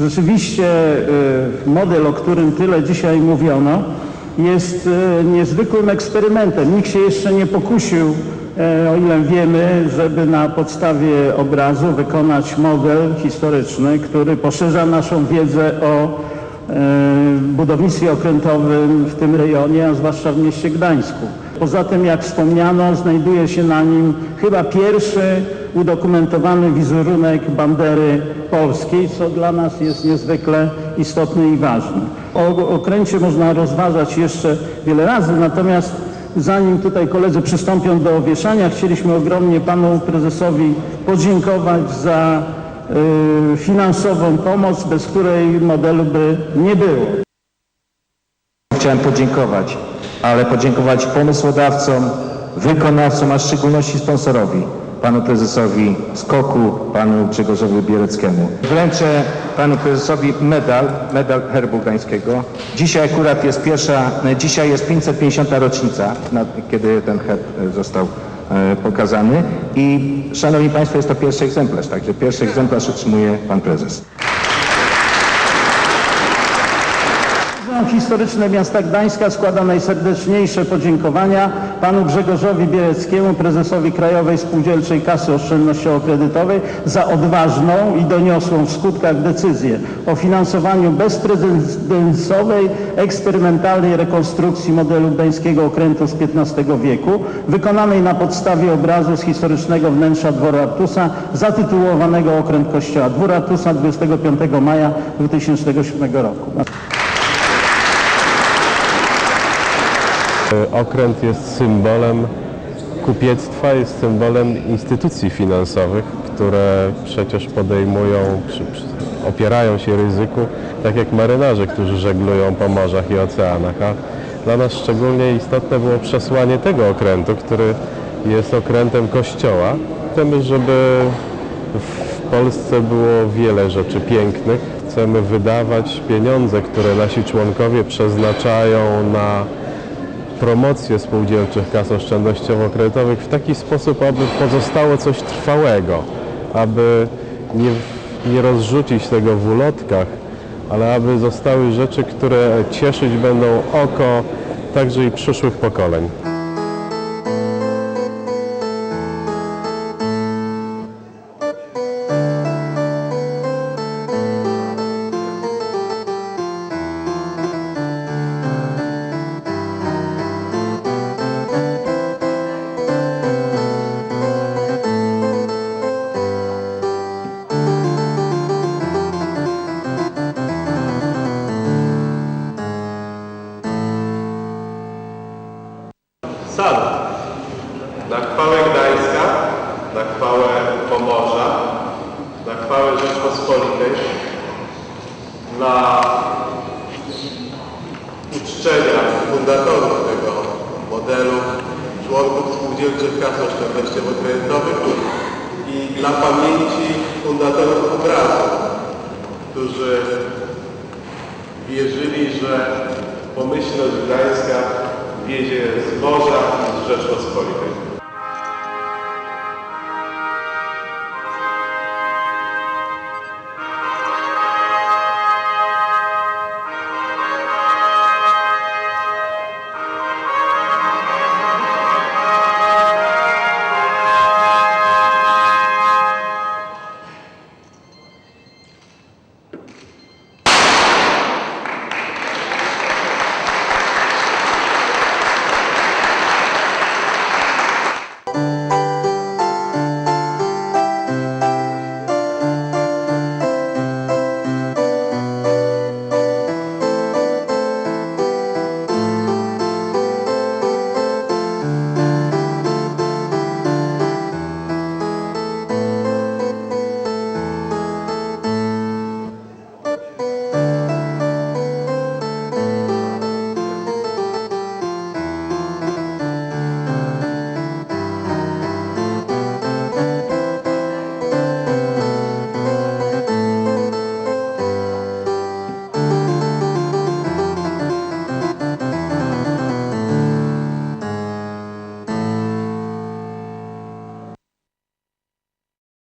Rzeczywiście y, model, o którym tyle dzisiaj mówiono, jest y, niezwykłym eksperymentem. Nikt się jeszcze nie pokusił, e, o ile wiemy, żeby na podstawie obrazu wykonać model historyczny, który poszerza naszą wiedzę o budownictwie okrętowym w tym rejonie, a zwłaszcza w mieście Gdańsku. Poza tym, jak wspomniano, znajduje się na nim chyba pierwszy udokumentowany wizerunek bandery polskiej, co dla nas jest niezwykle istotne i ważne. O okręcie można rozważać jeszcze wiele razy, natomiast zanim tutaj koledzy przystąpią do wieszania, chcieliśmy ogromnie panu prezesowi podziękować za y, finansową pomoc, bez której modelu by nie było. Chciałem podziękować, ale podziękować pomysłodawcom, wykonawcom, a w szczególności sponsorowi, panu prezesowi Skoku, panu Grzegorzowi Biereckiemu. Wręczę panu prezesowi medal, medal Herbu Gdańskiego. Dzisiaj akurat jest pierwsza, dzisiaj jest 550. rocznica, kiedy ten herb e, został e, pokazany i szanowni państwo, jest to pierwszy egzemplarz, także pierwszy egzemplarz otrzymuje pan prezes. Muzeum Historyczne Miasta Gdańska składa najserdeczniejsze podziękowania panu Grzegorzowi Bieleckiemu, prezesowi Krajowej Spółdzielczej Kasy Oszczędnościowo-Kredytowej za odważną i doniosłą w skutkach decyzję o finansowaniu bezprecedensowej, eksperymentalnej rekonstrukcji modelu gdańskiego okrętu z XV wieku, wykonanej na podstawie obrazu z historycznego wnętrza dworu Artusa, zatytułowanego Okręt Kościoła. Dwór Artusa 25 maja 2007 roku. Okręt jest symbolem kupiectwa, jest symbolem instytucji finansowych, które przecież podejmują, opierają się ryzyku, tak jak marynarze, którzy żeglują po morzach i oceanach. A dla nas szczególnie istotne było przesłanie tego okrętu, który jest okrętem kościoła. Chcemy, żeby w Polsce było wiele rzeczy pięknych. Chcemy wydawać pieniądze, które nasi członkowie przeznaczają na promocję spółdzielczych kas oszczędnościowo-kredytowych w taki sposób, aby pozostało coś trwałego, aby nie, nie rozrzucić tego w ulotkach, ale aby zostały rzeczy, które cieszyć będą oko także i przyszłych pokoleń. Na chwałę Gdańska, na chwałę Pomorza, na chwałę Rzeczpospolitej, dla uczczenia fundatorów tego modelu, członków spółdzielczych kas oszczędnościowo-kredytowych i dla pamięci fundatorów obrazu, którzy wierzyli, że pomyślność Gdańska wiedzie z morza i z Rzeczpospolitej.